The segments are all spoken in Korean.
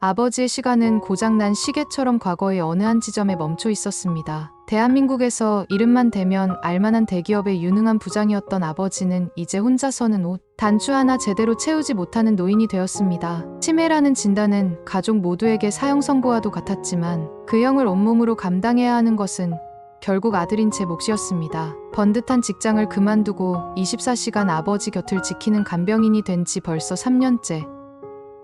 아버지의 시간은 고장난 시계처럼 과거의 어느 한 지점에 멈춰 있었습니다. 대한민국에서 이름만 대면 알만한 대기업의 유능한 부장이었던 아버지는 이제 혼자서는 옷 단추 하나 제대로 채우지 못하는 노인이 되었습니다. 치매라는 진단은 가족 모두에게 사형 선고와도 같았지만 그 형을 온몸으로 감당해야 하는 것은 결국 아들인 제 몫이었습니다. 번듯한 직장을 그만두고 24시간 아버지 곁을 지키는 간병인이 된 지 벌써 3년째.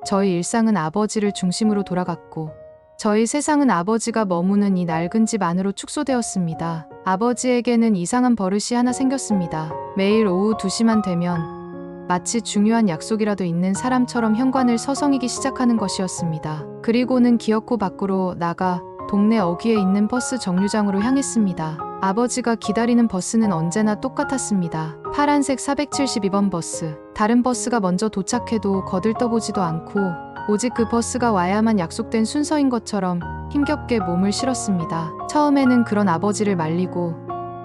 저희 일상은 아버지를 중심으로 돌아갔고, 저희 세상은 아버지가 머무는 이 낡은 집 안으로 축소되었습니다. 아버지에게는 이상한 버릇이 하나 생겼습니다. 매일 오후 2시만 되면 마치 중요한 약속이라도 있는 사람처럼 현관을 서성이기 시작하는 것이었습니다. 그리고는 기어코 밖으로 나가 동네 어귀에 있는 버스 정류장으로 향했습니다. 아버지가 기다리는 버스는 언제나 똑같았습니다. 파란색 472번 버스. 다른 버스가 먼저 도착해도 거들떠보지도 않고 오직 그 버스가 와야만 약속된 순서인 것처럼 힘겹게 몸을 실었습니다. 처음에는 그런 아버지를 말리고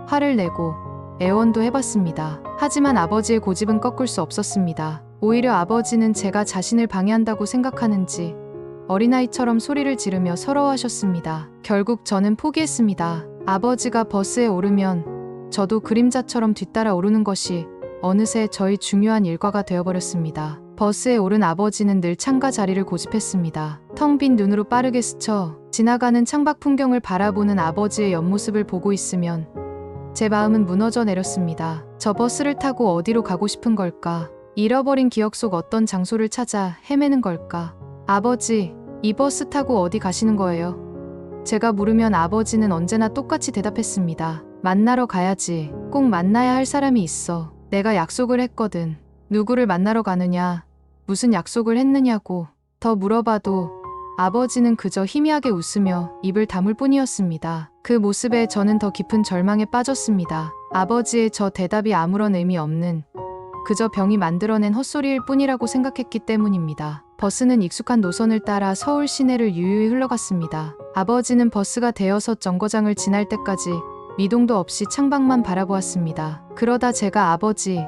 화를 내고 애원도 해봤습니다. 하지만 아버지의 고집은 꺾을 수 없었습니다. 오히려 아버지는 제가 자신을 방해한다고 생각하는지 어린아이처럼 소리를 지르며 서러워하셨습니다. 결국 저는 포기했습니다. 아버지가 버스에 오르면 저도 그림자처럼 뒤따라 오르는 것이 어느새 저희 중요한 일과가 되어버렸습니다. 버스에 오른 아버지는 늘 창가 자리를 고집했습니다. 텅 빈 눈으로 빠르게 스쳐 지나가는 창밖 풍경을 바라보는 아버지의 옆모습을 보고 있으면 제 마음은 무너져 내렸습니다. 저 버스를 타고 어디로 가고 싶은 걸까? 잃어버린 기억 속 어떤 장소를 찾아 헤매는 걸까? 아버지, 이 버스 타고 어디 가시는 거예요? 제가 물으면 아버지는 언제나 똑같이 대답했습니다. 만나러 가야지. 꼭 만나야 할 사람이 있어. 내가 약속을 했거든. 누구를 만나러 가느냐? 무슨 약속을 했느냐고. 더 물어봐도 아버지는 그저 희미하게 웃으며 입을 다물 뿐이었습니다. 그 모습에 저는 더 깊은 절망에 빠졌습니다. 아버지의 저 대답이 아무런 의미 없는 그저 병이 만들어낸 헛소리일 뿐이라고 생각했기 때문입니다. 버스는 익숙한 노선을 따라 서울 시내를 유유히 흘러갔습니다. 아버지는 버스가 대여섯 정거장을 지날 때까지 미동도 없이 창밖만 바라보았습니다. 그러다 제가 아버지,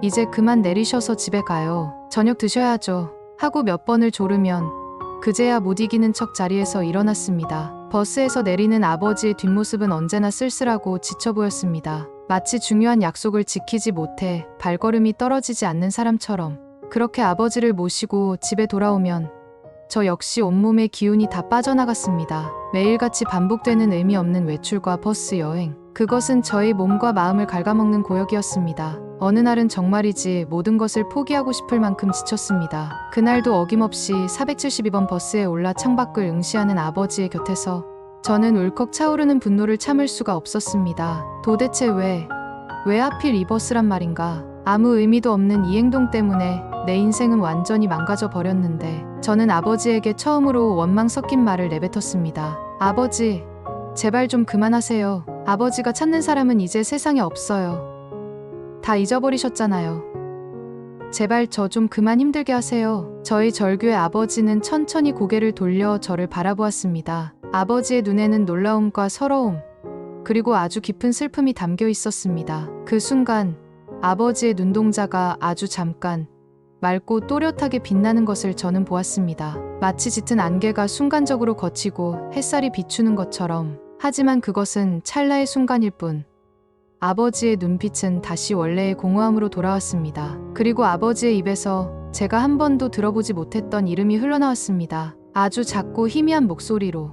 이제 그만 내리셔서 집에 가요. 저녁 드셔야죠. 하고 몇 번을 조르면 그제야 못 이기는 척 자리에서 일어났습니다. 버스에서 내리는 아버지의 뒷모습은 언제나 쓸쓸하고 지쳐 보였습니다. 마치 중요한 약속을 지키지 못해 발걸음이 떨어지지 않는 사람처럼 그렇게 아버지를 모시고 집에 돌아오면 저 역시 온몸의 기운이 다 빠져나갔습니다. 매일같이 반복되는 의미 없는 외출과 버스 여행. 그것은 저의 몸과 마음을 갉아먹는 고역이었습니다. 어느 날은 정말이지 모든 것을 포기하고 싶을 만큼 지쳤습니다. 그날도 어김없이 472번 버스에 올라 창밖을 응시하는 아버지의 곁에서 저는 울컥 차오르는 분노를 참을 수가 없었습니다. 도대체 왜, 왜 하필 이 버스란 말인가? 아무 의미도 없는 이 행동 때문에 내 인생은 완전히 망가져 버렸는데 저는 아버지에게 처음으로 원망 섞인 말을 내뱉었습니다. 아버지, 제발 좀 그만하세요. 아버지가 찾는 사람은 이제 세상에 없어요. 다 잊어버리셨잖아요. 제발 저 좀 그만 힘들게 하세요. 저희 절규의 아버지는 천천히 고개를 돌려 저를 바라보았습니다. 아버지의 눈에는 놀라움과 서러움, 그리고 아주 깊은 슬픔이 담겨 있었습니다. 그 순간 아버지의 눈동자가 아주 잠깐 맑고 또렷하게 빛나는 것을 저는 보았습니다. 마치 짙은 안개가 순간적으로 걷히고 햇살이 비추는 것처럼 하지만 그것은 찰나의 순간일 뿐. 아버지의 눈빛은 다시 원래의 공허함으로 돌아왔습니다. 그리고 아버지의 입에서 제가 한 번도 들어보지 못했던 이름이 흘러나왔습니다. 아주 작고 희미한 목소리로.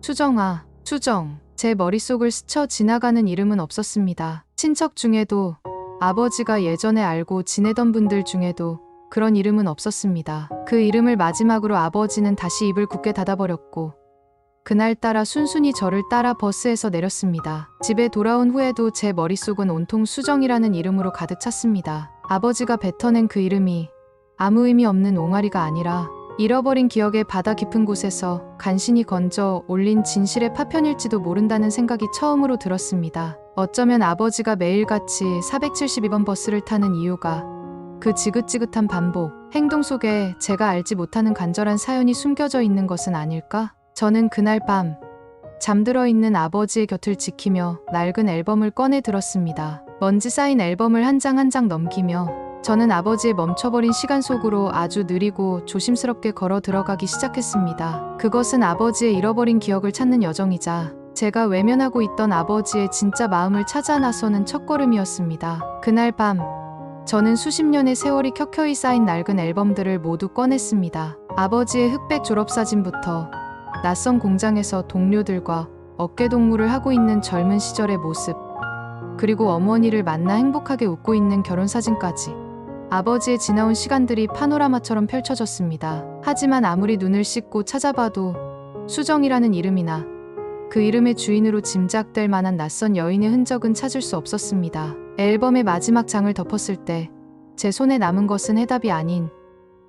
수정아, 수정. 제 머릿속을 스쳐 지나가는 이름은 없었습니다. 친척 중에도 아버지가 예전에 알고 지내던 분들 중에도 그런 이름은 없었습니다. 그 이름을 마지막으로 아버지는 다시 입을 굳게 닫아버렸고 그날따라 순순히 저를 따라 버스에서 내렸습니다. 집에 돌아온 후에도 제 머릿속은 온통 수정이라는 이름으로 가득 찼습니다. 아버지가 뱉어낸 그 이름이 아무 의미 없는 옹알이가 아니라 잃어버린 기억의 바다 깊은 곳에서 간신히 건져 올린 진실의 파편일지도 모른다는 생각이 처음으로 들었습니다. 어쩌면 아버지가 매일같이 472번 버스를 타는 이유가 그 지긋지긋한 반복, 행동 속에 제가 알지 못하는 간절한 사연이 숨겨져 있는 것은 아닐까? 저는 그날 밤 잠들어 있는 아버지의 곁을 지키며 낡은 앨범을 꺼내 들었습니다. 먼지 쌓인 앨범을 한 장 한 장 넘기며 저는 아버지의 멈춰버린 시간 속으로 아주 느리고 조심스럽게 걸어 들어가기 시작했습니다. 그것은 아버지의 잃어버린 기억을 찾는 여정이자 제가 외면하고 있던 아버지의 진짜 마음을 찾아 나서는 첫걸음이었습니다. 그날 밤, 저는 수십 년의 세월이 켜켜이 쌓인 낡은 앨범들을 모두 꺼냈습니다. 아버지의 흑백 졸업사진부터 낯선 공장에서 동료들과 어깨동무를 하고 있는 젊은 시절의 모습, 그리고 어머니를 만나 행복하게 웃고 있는 결혼사진까지. 아버지의 지나온 시간들이 파노라마처럼 펼쳐졌습니다. 하지만 아무리 눈을 씻고 찾아봐도 수정이라는 이름이나 그 이름의 주인으로 짐작될 만한 낯선 여인의 흔적은 찾을 수 없었습니다. 앨범의 마지막 장을 덮었을 때 제 손에 남은 것은 해답이 아닌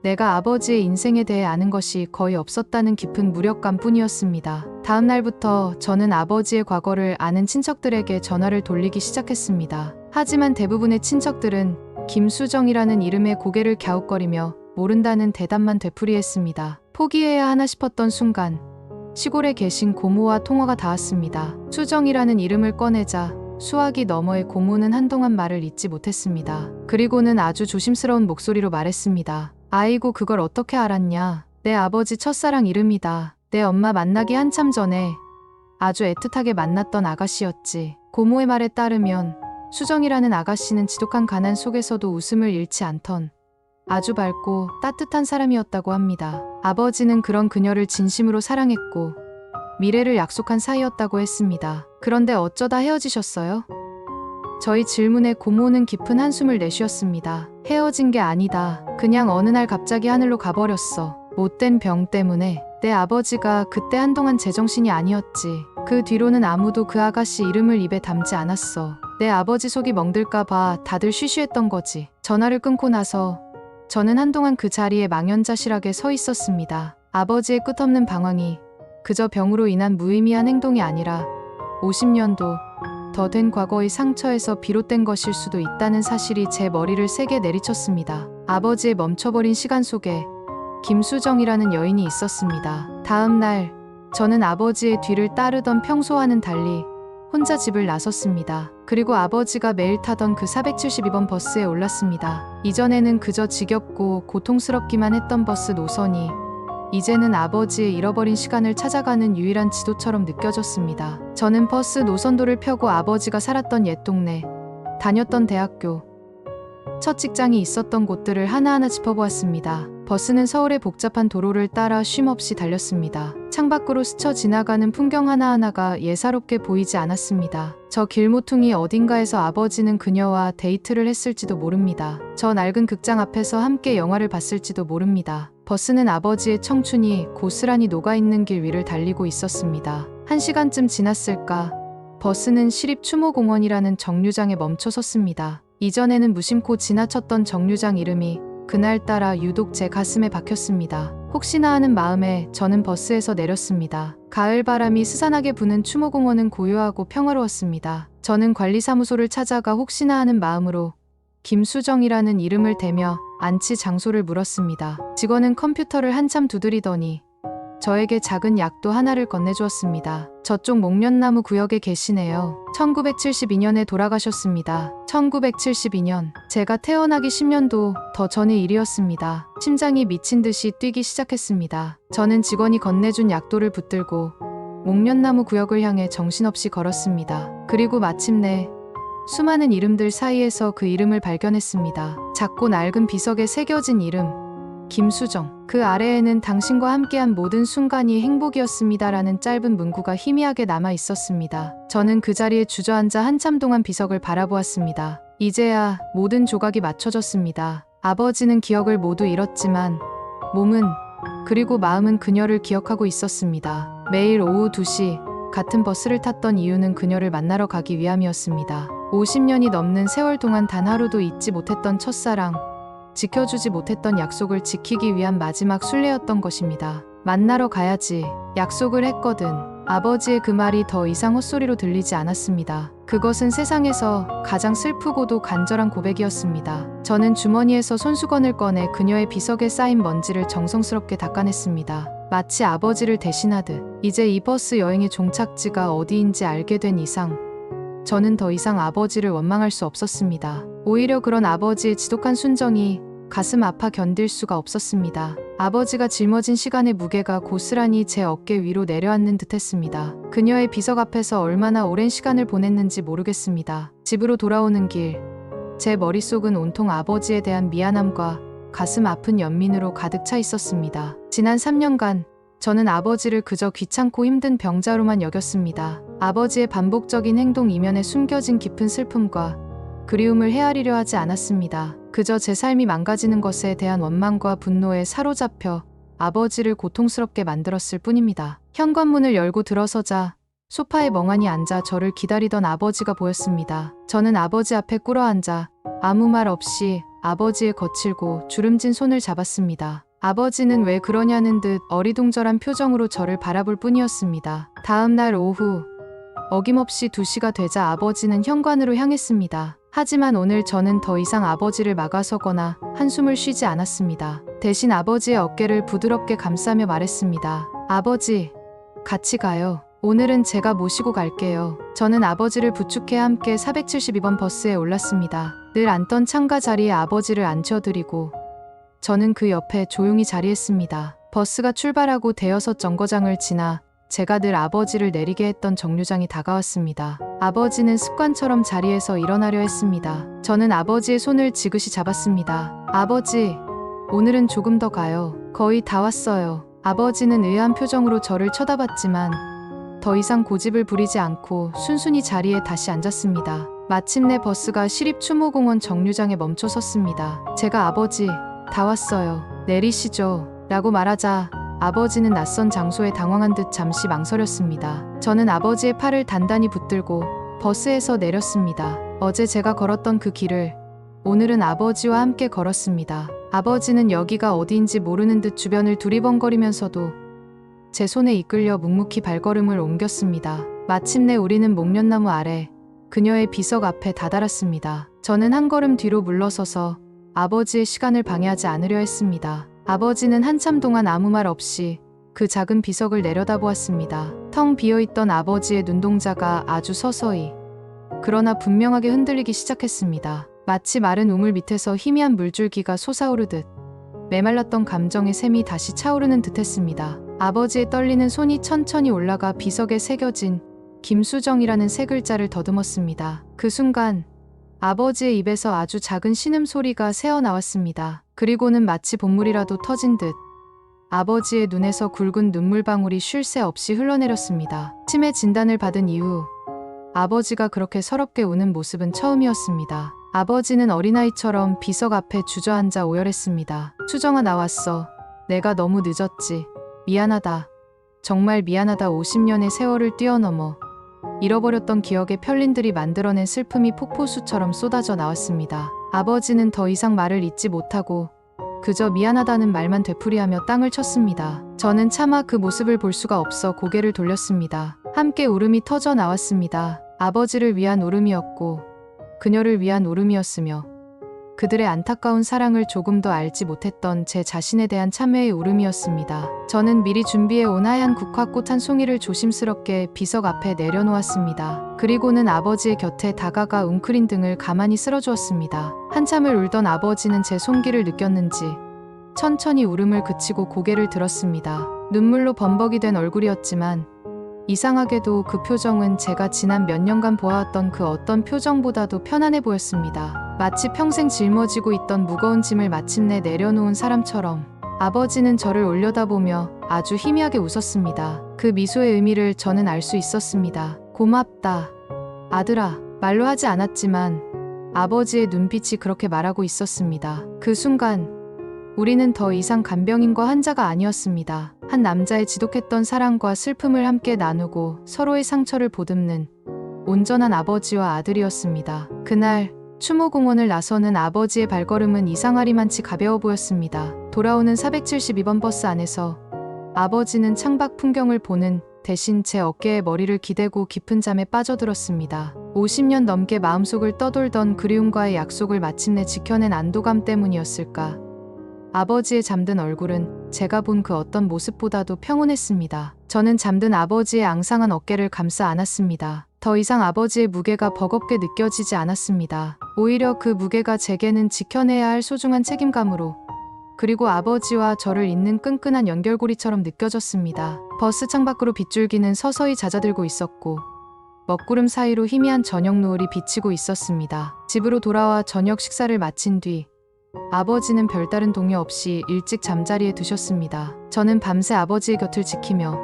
내가 아버지의 인생에 대해 아는 것이 거의 없었다는 깊은 무력감 뿐이었습니다. 다음 날부터 저는 아버지의 과거를 아는 친척들에게 전화를 돌리기 시작했습니다. 하지만 대부분의 친척들은 김수정이라는 이름에 고개를 갸웃거리며 모른다는 대답만 되풀이했습니다. 포기해야 하나 싶었던 순간 시골에 계신 고모와 통화가 닿았습니다. 수정이라는 이름을 꺼내자 수화기 너머의 고모는 한동안 말을 잇지 못했습니다. 그리고는 아주 조심스러운 목소리로 말했습니다. 아이고 그걸 어떻게 알았냐. 내 아버지 첫사랑 이름이다. 내 엄마 만나기 한참 전에 아주 애틋하게 만났던 아가씨였지. 고모의 말에 따르면 수정이라는 아가씨는 지독한 가난 속에서도 웃음을 잃지 않던 아주 밝고 따뜻한 사람이었다고 합니다. 아버지는 그런 그녀를 진심으로 사랑했고 미래를 약속한 사이였다고 했습니다. 그런데 어쩌다 헤어지셨어요? 저희 질문에 고모는 깊은 한숨을 내쉬었습니다. 헤어진 게 아니다. 그냥 어느 날 갑자기 하늘로 가버렸어. 못된 병 때문에. 내 아버지가 그때 한동안 제정신이 아니었지. 그 뒤로는 아무도 그 아가씨 이름을 입에 담지 않았어. 내 아버지 속이 멍들까봐 다들 쉬쉬했던 거지. 전화를 끊고 나서 저는 한동안 그 자리에 망연자실하게 서 있었습니다. 아버지의 끝없는 방황이 그저 병으로 인한 무의미한 행동이 아니라 50년도 더 된 과거의 상처에서 비롯된 것일 수도 있다는 사실이 제 머리를 세게 내리쳤습니다. 아버지의 멈춰버린 시간 속에 김수정이라는 여인이 있었습니다. 다음 날 저는 아버지의 뒤를 따르던 평소와는 달리 혼자 집을 나섰습니다. 그리고 아버지가 매일 타던 그 472번 버스에 올랐습니다. 이전에는 그저 지겹고 고통스럽기만 했던 버스 노선이 이제는 아버지의 잃어버린 시간을 찾아가는 유일한 지도처럼 느껴졌습니다. 저는 버스 노선도를 펴고 아버지가 살았던 옛 동네, 다녔던 대학교, 첫 직장이 있었던 곳들을 하나하나 짚어보았습니다. 버스는 서울의 복잡한 도로를 따라 쉼없이 달렸습니다. 창밖으로 스쳐 지나가는 풍경 하나하나가 예사롭게 보이지 않았습니다. 저 길모퉁이 어딘가에서 아버지는 그녀와 데이트를 했을지도 모릅니다. 저 낡은 극장 앞에서 함께 영화를 봤을지도 모릅니다. 버스는 아버지의 청춘이 고스란히 녹아있는 길 위를 달리고 있었습니다. 한 시간쯤 지났을까? 버스는 시립추모공원이라는 정류장에 멈춰 섰습니다. 이전에는 무심코 지나쳤던 정류장 이름이 그날따라 유독 제 가슴에 박혔습니다. 혹시나 하는 마음에 저는 버스에서 내렸습니다. 가을 바람이 스산하게 부는 추모공원은 고요하고 평화로웠습니다. 저는 관리사무소를 찾아가 혹시나 하는 마음으로 김수정이라는 이름을 대며 안치 장소를 물었습니다. 직원은 컴퓨터를 한참 두드리더니 저에게 작은 약도 하나를 건네주었습니다. 저쪽 목련나무 구역에 계시네요. 1972년에 돌아가셨습니다. 1972년. 제가 태어나기 10년도 더 전의 일이었습니다. 심장이 미친 듯이 뛰기 시작했습니다. 저는 직원이 건네준 약도를 붙들고 목련나무 구역을 향해 정신없이 걸었습니다. 그리고 마침내 수많은 이름들 사이에서 그 이름을 발견했습니다. 작고 낡은 비석에 새겨진 이름. 김수정. 그 아래에는 당신과 함께한 모든 순간이 행복이었습니다라는 짧은 문구가 희미하게 남아 있었습니다. 저는 그 자리에 주저앉아 한참 동안 비석을 바라보았습니다. 이제야 모든 조각이 맞춰졌습니다. 아버지는 기억을 모두 잃었지만 몸은 그리고 마음은 그녀를 기억하고 있었습니다. 매일 오후 2시 같은 버스를 탔던 이유는 그녀를 만나러 가기 위함이었습니다. 50년이 넘는 세월 동안 단 하루도 잊지 못했던 첫사랑, 지켜주지 못했던 약속을 지키기 위한 마지막 순례였던 것입니다. 만나러 가야지. 약속을 했거든. 아버지의 그 말이 더 이상 헛소리로 들리지 않았습니다. 그것은 세상에서 가장 슬프고도 간절한 고백이었습니다. 저는 주머니에서 손수건을 꺼내 그녀의 비석에 쌓인 먼지를 정성스럽게 닦아냈습니다. 마치 아버지를 대신하듯 이제 이 버스 여행의 종착지가 어디인지 알게 된 이상 저는 더 이상 아버지를 원망할 수 없었습니다. 오히려 그런 아버지의 지독한 순정이 가슴 아파 견딜 수가 없었습니다. 아버지가 짊어진 시간의 무게가 고스란히 제 어깨 위로 내려앉는 듯 했습니다. 그녀의 비석 앞에서 얼마나 오랜 시간을 보냈는지 모르겠습니다. 집으로 돌아오는 길, 제 머릿속은 온통 아버지에 대한 미안함과 가슴 아픈 연민으로 가득 차 있었습니다. 지난 3년간 저는 아버지를 그저 귀찮고 힘든 병자로만 여겼습니다. 아버지의 반복적인 행동 이면에 숨겨진 깊은 슬픔과 그리움을 헤아리려 하지 않았습니다. 그저 제 삶이 망가지는 것에 대한 원망과 분노에 사로잡혀 아버지를 고통스럽게 만들었을 뿐입니다. 현관문을 열고 들어서자 소파에 멍하니 앉아 저를 기다리던 아버지가 보였습니다. 저는 아버지 앞에 꿇어 앉아 아무 말 없이 아버지의 거칠고 주름진 손을 잡았습니다. 아버지는 왜 그러냐는 듯 어리둥절한 표정으로 저를 바라볼 뿐이었습니다. 다음 날 오후 어김없이 2시가 되자 아버지는 현관으로 향했습니다. 하지만 오늘 저는 더 이상 아버지를 막아서거나 한숨을 쉬지 않았습니다. 대신 아버지의 어깨를 부드럽게 감싸며 말했습니다. 아버지, 같이 가요. 오늘은 제가 모시고 갈게요. 저는 아버지를 부축해 함께 472번 버스에 올랐습니다. 늘 앉던 창가 자리에 아버지를 앉혀드리고 저는 그 옆에 조용히 자리했습니다. 버스가 출발하고 대여섯 정거장을 지나 제가 늘 아버지를 내리게 했던 정류장이 다가왔습니다. 아버지는 습관처럼 자리에서 일어나려 했습니다. 저는 아버지의 손을 지그시 잡았습니다. 아버지, 오늘은 조금 더 가요. 거의 다 왔어요. 아버지는 의아한 표정으로 저를 쳐다봤지만 더 이상 고집을 부리지 않고 순순히 자리에 다시 앉았습니다. 마침내 버스가 시립추모공원 정류장에 멈춰 섰습니다. 제가 아버지, 다 왔어요. 내리시죠. 라고 말하자 아버지는 낯선 장소에 당황한 듯 잠시 망설였습니다. 저는 아버지의 팔을 단단히 붙들고 버스에서 내렸습니다. 어제 제가 걸었던 그 길을 오늘은 아버지와 함께 걸었습니다. 아버지는 여기가 어디인지 모르는 듯 주변을 두리번거리면서도 제 손에 이끌려 묵묵히 발걸음을 옮겼습니다. 마침내 우리는 목련나무 아래 그녀의 비석 앞에 다다랐습니다. 저는 한 걸음 뒤로 물러서서 아버지의 시간을 방해하지 않으려 했습니다. 아버지는 한참 동안 아무 말 없이 그 작은 비석을 내려다보았습니다. 텅 비어있던 아버지의 눈동자가 아주 서서히 그러나 분명하게 흔들리기 시작했습니다. 마치 마른 우물 밑에서 희미한 물줄기가 솟아오르듯 메말랐던 감정의 샘이 다시 차오르는 듯했습니다. 아버지의 떨리는 손이 천천히 올라가 비석에 새겨진 김수정이라는 세 글자를 더듬었습니다. 그 순간 아버지의 입에서 아주 작은 신음 소리가 새어 나왔습니다. 그리고는 마치 본물이라도 터진 듯 아버지의 눈에서 굵은 눈물방울이 쉴 새 없이 흘러내렸습니다. 치매 진단을 받은 이후 아버지가 그렇게 서럽게 우는 모습은 처음이었습니다. 아버지는 어린아이처럼 비석 앞에 주저앉아 오열했습니다. 수정아 나왔어. 내가 너무 늦었지. 미안하다. 정말 미안하다 50년의 세월을 뛰어넘어 잃어버렸던 기억의 편린들이 만들어낸 슬픔이 폭포수처럼 쏟아져 나왔습니다. 아버지는 더 이상 말을 잇지 못하고 그저 미안하다는 말만 되풀이하며 땅을 쳤습니다. 저는 차마 그 모습을 볼 수가 없어 고개를 돌렸습니다. 함께 울음이 터져 나왔습니다. 아버지를 위한 울음이었고 그녀를 위한 울음이었으며 그들의 안타까운 사랑을 조금 더 알지 못했던 제 자신에 대한 참회의 울음이었습니다. 저는 미리 준비해 온 하얀 국화꽃 한 송이를 조심스럽게 비석 앞에 내려놓았습니다. 그리고는 아버지의 곁에 다가가 웅크린 등을 가만히 쓸어주었습니다. 한참을 울던 아버지는 제 손길을 느꼈는지 천천히 울음을 그치고 고개를 들었습니다. 눈물로 범벅이 된 얼굴이었지만 이상하게도 그 표정은 제가 지난 몇 년간 보아왔던 그 어떤 표정보다도 편안해 보였습니다. 마치 평생 짊어지고 있던 무거운 짐을 마침내 내려놓은 사람처럼 아버지는 저를 올려다보며 아주 희미하게 웃었습니다. 그 미소의 의미를 저는 알 수 있었습니다. 고맙다. 아들아, 말로 하지 않았지만 아버지의 눈빛이 그렇게 말하고 있었습니다. 그 순간 우리는 더 이상 간병인과 환자가 아니었습니다. 한 남자의 지독했던 사랑과 슬픔을 함께 나누고 서로의 상처를 보듬는 온전한 아버지와 아들이었습니다. 그날 추모공원을 나서는 아버지의 발걸음은 이상하리만치 가벼워 보였습니다. 돌아오는 472번 버스 안에서 아버지는 창밖 풍경을 보는 대신 제 어깨에 머리를 기대고 깊은 잠에 빠져들었습니다. 50년 넘게 마음속을 떠돌던 그리움과의 약속을 마침내 지켜낸 안도감 때문이었을까. 아버지의 잠든 얼굴은 제가 본 그 어떤 모습보다도 평온했습니다. 저는 잠든 아버지의 앙상한 어깨를 감싸 안았습니다. 더 이상 아버지의 무게가 버겁게 느껴지지 않았습니다. 오히려 그 무게가 제게는 지켜내야 할 소중한 책임감으로 그리고 아버지와 저를 잇는 끈끈한 연결고리처럼 느껴졌습니다. 버스 창밖으로 빗줄기는 서서히 잦아들고 있었고 먹구름 사이로 희미한 저녁 노을이 비치고 있었습니다. 집으로 돌아와 저녁 식사를 마친 뒤 아버지는 별다른 동요 없이 일찍 잠자리에 드셨습니다. 저는 밤새 아버지의 곁을 지키며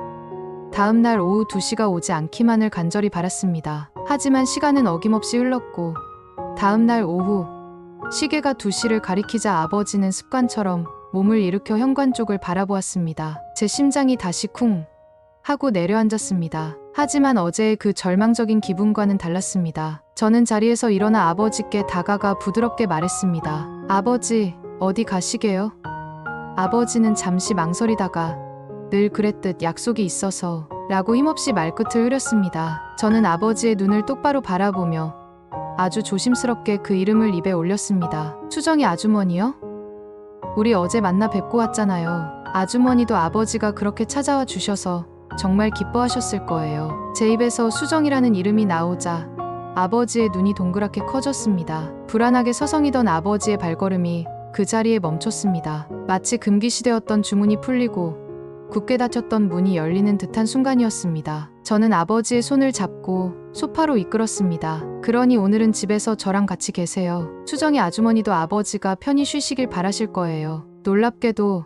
다음 날 오후 2시가 오지 않기만을 간절히 바랐습니다. 하지만 시간은 어김없이 흘렀고 다음 날 오후 시계가 2시를 가리키자 아버지는 습관처럼 몸을 일으켜 현관 쪽을 바라보았습니다. 제 심장이 다시 쿵 하고 내려앉았습니다. 하지만 어제의 그 절망적인 기분과는 달랐습니다. 저는 자리에서 일어나 아버지께 다가가 부드럽게 말했습니다. 아버지, 어디 가시게요? 아버지는 잠시 망설이다가 늘 그랬듯 약속이 있어서 라고 힘없이 말끝을 흐렸습니다. 저는 아버지의 눈을 똑바로 바라보며 아주 조심스럽게 그 이름을 입에 올렸습니다. 수정이 아주머니요? 우리 어제 만나 뵙고 왔잖아요. 아주머니도 아버지가 그렇게 찾아와 주셔서 정말 기뻐하셨을 거예요. 제 입에서 수정이라는 이름이 나오자 아버지의 눈이 동그랗게 커졌습니다. 불안하게 서성이던 아버지의 발걸음이 그 자리에 멈췄습니다. 마치 금기시되었던 주문이 풀리고 굳게 닫혔던 문이 열리는 듯한 순간이었습니다. 저는 아버지의 손을 잡고 소파로 이끌었습니다. 그러니 오늘은 집에서 저랑 같이 계세요. 수정이 아주머니도 아버지가 편히 쉬시길 바라실 거예요. 놀랍게도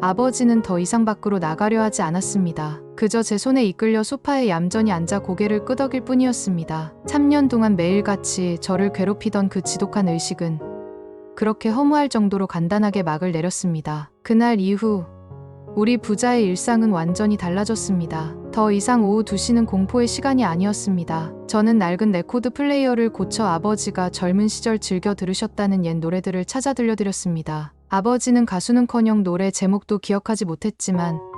아버지는 더 이상 밖으로 나가려 하지 않았습니다. 그저 제 손에 이끌려 소파에 얌전히 앉아 고개를 끄덕일 뿐이었습니다. 3년 동안 매일같이 저를 괴롭히던 그 지독한 의식은 그렇게 허무할 정도로 간단하게 막을 내렸습니다. 그날 이후 우리 부자의 일상은 완전히 달라졌습니다. 더 이상 오후 2시는 공포의 시간이 아니었습니다. 저는 낡은 레코드 플레이어를 고쳐 아버지가 젊은 시절 즐겨 들으셨다는 옛 노래들을 찾아 들려드렸습니다. 아버지는 가수는커녕 노래 제목도 기억하지 못했지만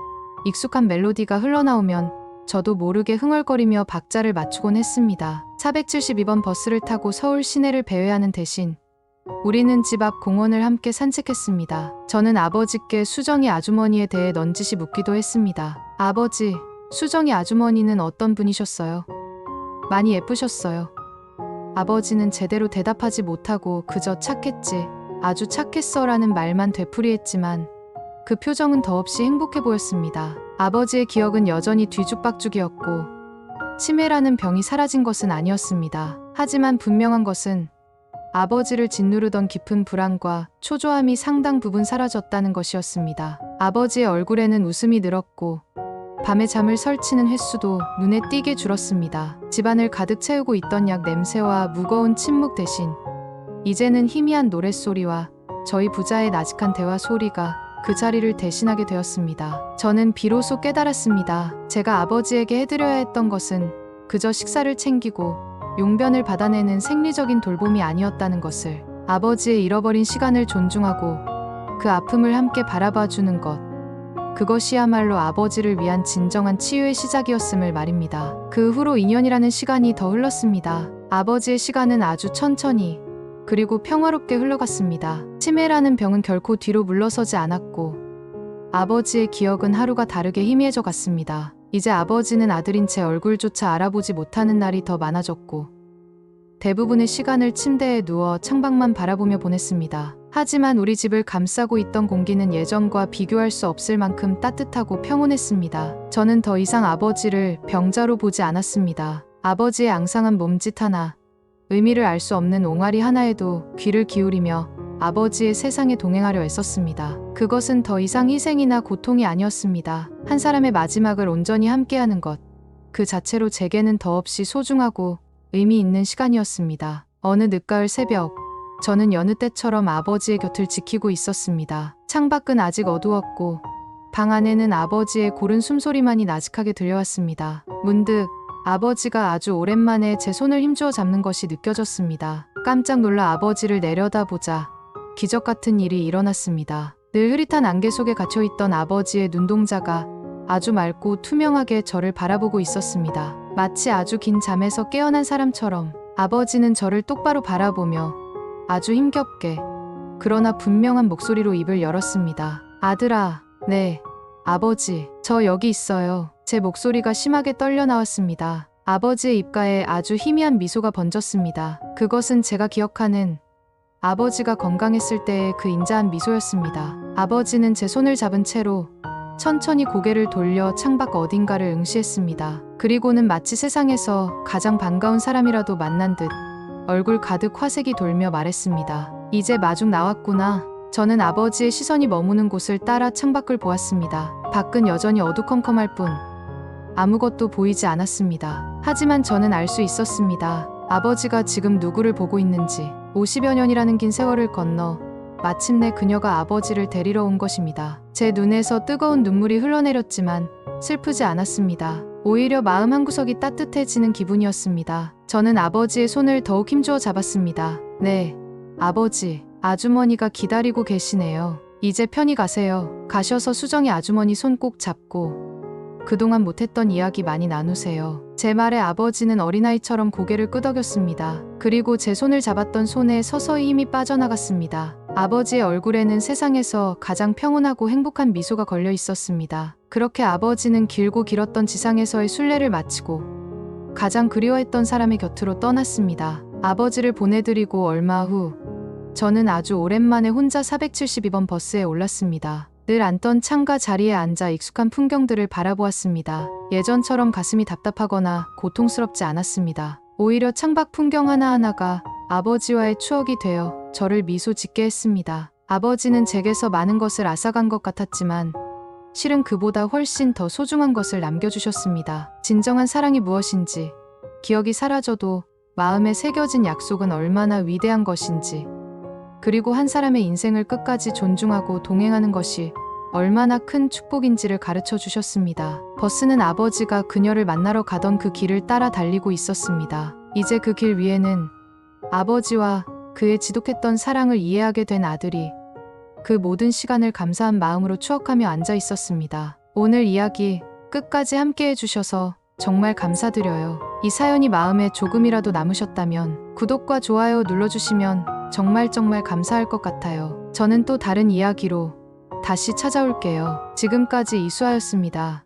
익숙한 멜로디가 흘러나오면 저도 모르게 흥얼거리며 박자를 맞추곤 했습니다. 472번 버스를 타고 서울 시내를 배회하는 대신 우리는 집 앞 공원을 함께 산책했습니다. 저는 아버지께 수정이 아주머니에 대해 넌지시 묻기도 했습니다. 아버지, 수정이 아주머니는 어떤 분이셨어요? 많이 예쁘셨어요. 아버지는 제대로 대답하지 못하고 그저 착했지, 아주 착했어 라는 말만 되풀이했지만 그 표정은 더없이 행복해 보였습니다. 아버지의 기억은 여전히 뒤죽박죽이었고 치매라는 병이 사라진 것은 아니었습니다. 하지만 분명한 것은 아버지를 짓누르던 깊은 불안과 초조함이 상당 부분 사라졌다는 것이었습니다. 아버지의 얼굴에는 웃음이 늘었고 밤에 잠을 설치는 횟수도 눈에 띄게 줄었습니다. 집안을 가득 채우고 있던 약 냄새와 무거운 침묵 대신 이제는 희미한 노랫소리와 저희 부자의 나직한 대화 소리가 그 자리를 대신하게 되었습니다. 저는 비로소 깨달았습니다. 제가 아버지에게 해드려야 했던 것은 그저 식사를 챙기고 용변을 받아내는 생리적인 돌봄이 아니었다는 것을 아버지의 잃어버린 시간을 존중하고 그 아픔을 함께 바라봐 주는 것. 그것이야말로 아버지를 위한 진정한 치유의 시작이었음을 말입니다. 그 후로 2년이라는 시간이 더 흘렀습니다. 아버지의 시간은 아주 천천히 그리고 평화롭게 흘러갔습니다. 치매라는 병은 결코 뒤로 물러서지 않았고 아버지의 기억은 하루가 다르게 희미해져 갔습니다. 이제 아버지는 아들인 제 얼굴조차 알아보지 못하는 날이 더 많아졌고 대부분의 시간을 침대에 누워 창밖만 바라보며 보냈습니다. 하지만 우리 집을 감싸고 있던 공기는 예전과 비교할 수 없을 만큼 따뜻하고 평온했습니다. 저는 더 이상 아버지를 병자로 보지 않았습니다. 아버지의 앙상한 몸짓 하나, 의미를 알 수 없는 옹알이 하나에도 귀를 기울이며 아버지의 세상에 동행하려 애썼습니다. 그것은 더 이상 희생이나 고통이 아니었습니다. 한 사람의 마지막을 온전히 함께하는 것. 그 자체로 제게는 더없이 소중하고 의미 있는 시간이었습니다. 어느 늦가을 새벽, 저는 여느 때처럼 아버지의 곁을 지키고 있었습니다. 창밖은 아직 어두웠고, 방 안에는 아버지의 고른 숨소리만이 나직하게 들려왔습니다. 문득 아버지가 아주 오랜만에 제 손을 힘주어 잡는 것이 느껴졌습니다. 깜짝 놀라 아버지를 내려다보자 기적 같은 일이 일어났습니다. 늘 흐릿한 안개 속에 갇혀있던 아버지의 눈동자가 아주 맑고 투명하게 저를 바라보고 있었습니다. 마치 아주 긴 잠에서 깨어난 사람처럼 아버지는 저를 똑바로 바라보며 아주 힘겹게 그러나 분명한 목소리로 입을 열었습니다. 아들아, 네, 아버지, 저 여기 있어요. 제 목소리가 심하게 떨려 나왔습니다. 아버지의 입가에 아주 희미한 미소가 번졌습니다. 그것은 제가 기억하는 아버지가 건강했을 때의 그 인자한 미소였습니다. 아버지는 제 손을 잡은 채로 천천히 고개를 돌려 창밖 어딘가를 응시했습니다. 그리고는 마치 세상에서 가장 반가운 사람이라도 만난 듯 얼굴 가득 화색이 돌며 말했습니다. 이제 마중 나왔구나. 저는 아버지의 시선이 머무는 곳을 따라 창밖을 보았습니다. 밖은 여전히 어두컴컴할 뿐 아무것도 보이지 않았습니다. 하지만 저는 알 수 있었습니다. 아버지가 지금 누구를 보고 있는지 50여 년이라는 긴 세월을 건너 마침내 그녀가 아버지를 데리러 온 것입니다. 제 눈에서 뜨거운 눈물이 흘러내렸지만 슬프지 않았습니다. 오히려 마음 한구석이 따뜻해지는 기분이었습니다. 저는 아버지의 손을 더욱 힘주어 잡았습니다. 네, 아버지, 아주머니가 기다리고 계시네요. 이제 편히 가세요. 가셔서 수정이 아주머니 손 꼭 잡고 그동안 못했던 이야기 많이 나누세요. 제 말에 아버지는 어린아이처럼 고개를 끄덕였습니다. 그리고 제 손을 잡았던 손에 서서히 힘이 빠져나갔습니다. 아버지의 얼굴에는 세상에서 가장 평온하고 행복한 미소가 걸려 있었습니다. 그렇게 아버지는 길고 길었던 지상에서의 순례를 마치고 가장 그리워했던 사람의 곁으로 떠났습니다. 아버지를 보내드리고 얼마 후 저는 아주 오랜만에 혼자 472번 버스에 올랐습니다. 늘 앉던 창가 자리에 앉아 익숙한 풍경들을 바라보았습니다. 예전처럼 가슴이 답답하거나 고통스럽지 않았습니다. 오히려 창밖 풍경 하나하나가 아버지와의 추억이 되어 저를 미소 짓게 했습니다. 아버지는 제게서 많은 것을 앗아간 것 같았지만 실은 그보다 훨씬 더 소중한 것을 남겨주셨습니다. 진정한 사랑이 무엇인지, 기억이 사라져도 마음에 새겨진 약속은 얼마나 위대한 것인지, 그리고 한 사람의 인생을 끝까지 존중하고 동행하는 것이 얼마나 큰 축복인지를 가르쳐 주셨습니다. 버스는 아버지가 그녀를 만나러 가던 그 길을 따라 달리고 있었습니다. 이제 그 길 위에는 아버지와 그의 지독했던 사랑을 이해하게 된 아들이 그 모든 시간을 감사한 마음으로 추억하며 앉아 있었습니다. 오늘 이야기 끝까지 함께 해주셔서 정말 감사드려요. 이 사연이 마음에 조금이라도 남으셨다면 구독과 좋아요 눌러주시면 정말 정말 감사할 것 같아요. 저는 또 다른 이야기로 다시 찾아올게요. 지금까지 이수아였습니다.